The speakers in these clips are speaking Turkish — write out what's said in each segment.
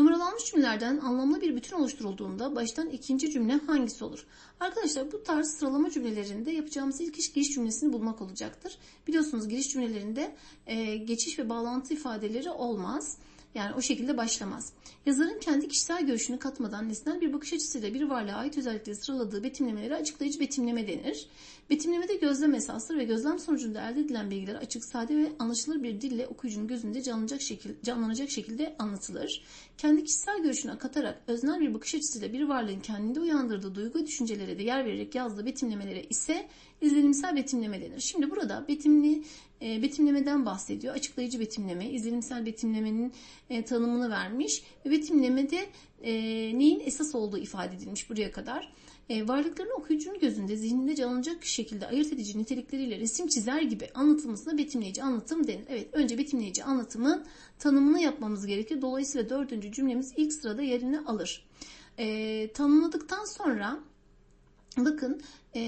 Numaralanmış cümlelerden anlamlı bir bütün oluşturulduğunda baştan ikinci cümle hangisi olur? Arkadaşlar bu tarz sıralama cümlelerinde yapacağımız ilk iş giriş cümlesini bulmak olacaktır. Biliyorsunuz giriş cümlelerinde e, geçiş ve bağlantı ifadeleri olmaz. Yani o şekilde başlamaz. Yazarın kendi kişisel görüşünü katmadan nesnel bir bakış açısıyla bir varlığa ait özellikleri sıraladığı betimlemelere açıklayıcı betimleme denir. Betimlemede gözlem esasları ve gözlem sonucunda elde edilen bilgiler açık, sade ve anlaşılır bir dille okuyucunun gözünde canlanacak, şekil, canlanacak şekilde anlatılır. Kendi kişisel görüşüne katarak öznel bir bakış açısıyla bir varlığın kendinde uyandırdığı duygu düşüncelere de yer vererek yazdığı betimlemelere ise izlenimsel betimleme denir. Şimdi burada betimli e, betimlemeden bahsediyor. Açıklayıcı betimleme, izlenimsel betimlemenin e, tanımını vermiş ve betimlemede e, neyin esas olduğu ifade edilmiş buraya kadar. E, varlıkların okuyucunun gözünde zihninde canlanacak şekilde ayırt edici nitelikleriyle resim çizer gibi anlatılmasına betimleyici anlatım denir. Evet önce betimleyici anlatımın tanımını yapmamız gerekir. Dolayısıyla dördüncü cümlemiz ilk sırada yerini alır. E, tanımladıktan sonra Bakın e,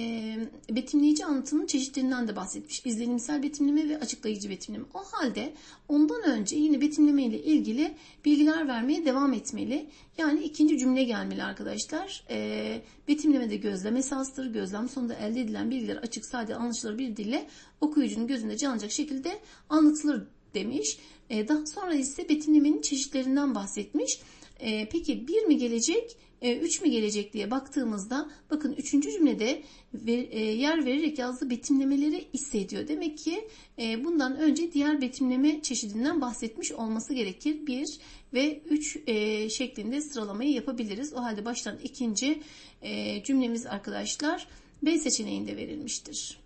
betimleyici anlatının çeşitlerinden de bahsetmiş. İzlenimsel betimleme ve açıklayıcı betimleme. O halde ondan önce yine betimleme ile ilgili bilgiler vermeye devam etmeli. Yani ikinci cümle gelmeli arkadaşlar. E, betimlemede gözlem esastır. Gözlem sonunda elde edilen bilgiler açık, sade, anlaşılır bir dille okuyucunun gözünde canlanacak şekilde anlatılır demiş. E, daha sonra ise betimlemenin çeşitlerinden bahsetmiş. E, peki bir mi gelecek? 3 mi gelecek diye baktığımızda bakın 3. cümlede e, yer vererek yazdığı betimlemeleri hissediyor. Demek ki e, bundan önce diğer betimleme çeşidinden bahsetmiş olması gerekir. 1 ve 3 e, şeklinde sıralamayı yapabiliriz. O halde baştan ikinci cümlemiz arkadaşlar B seçeneğinde verilmiştir.